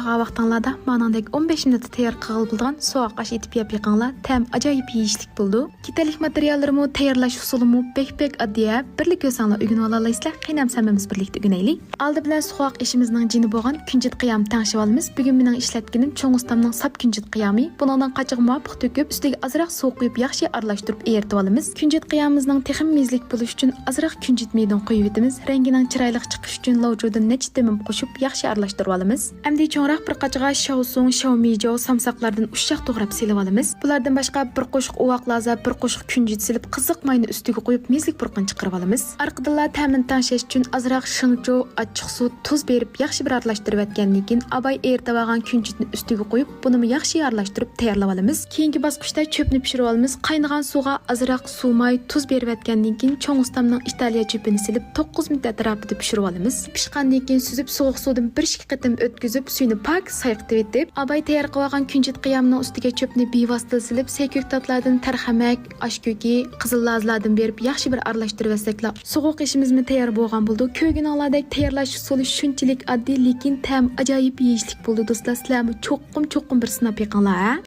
qilgan vaqtinglarda manandek 15 minutda tayyor sovuq osh etib yeb yiqinglar tam ajoyib yeyishlik bo'ldi kitalik materiallarimi tayyorlash usulimi bek bek oddiy birlik ko'rsanglar o'rganib olasizlar qiynam samimiz birlikda o'rganaylik oldi bilan sovuq ishimizning jini bo'lgan kunjit qiyam tangshib olamiz bugun mening ishlatganim cho'ng ustamning sap kunjit qiyami buningdan qachiq muvofiq to'kib ustiga ozroq suv quyib yaxshi aralashtirib eritib olamiz kunjit qiyamimizning texim mezlik bo'lish uchun ozroq kunjit maydon qo'yib etamiz rangining chiroyli chiqish uchun lavjudan necha temim qo'shib yaxshi aralashtirib olamiz cho'ngroq bir qachiga shaosung shaumijo samsoqlardan ushshaq to'g'rab silib olamiz. Bulardan boshqa bir qo'shiq uvoq laza bir qo'shiq kunjit silib qiziq mayni ustiga qo'yib mezlik burqin chiqarib olamiz. Orqadanla ta'min tangshash uchun ozroq shincho achchiq suv tuz berib yaxshi bir aralashtirib etgandan keyin abay eritib olgan kunjitni ustiga qo'yib buni yaxshi aralashtirib tayyorlab olamiz. Keyingi bosqichda cho'pni pishirib olamiz. Qaynagan suvga ozroq suv may tuz berib etgandan keyin cho'ng ustamning italiya cho'pini silib 9 minut atrofida pishirib olamiz. Pishgandan keyin suzib sovuq suvdan bir ikki qatim o'tkazib suyni pak sayqitib abay tayyor qilib olgan kunjit qiyamning ustiga cho'pni bevosita silib sekyuk tatlardan tarhamak oshko'ki qizil lazlardan berib yaxshi bir aralashtirib olsaklar sovuq ishimizmi tayyor bo'lgan bo'ldi. Ko'rganinglardek tayyorlash usuli shunchalik oddiy lekin tam ajoyib yeyishlik bo'ldi do'stlar. Sizlarmi cho'qqim cho'qqim bir sinab yiqinglar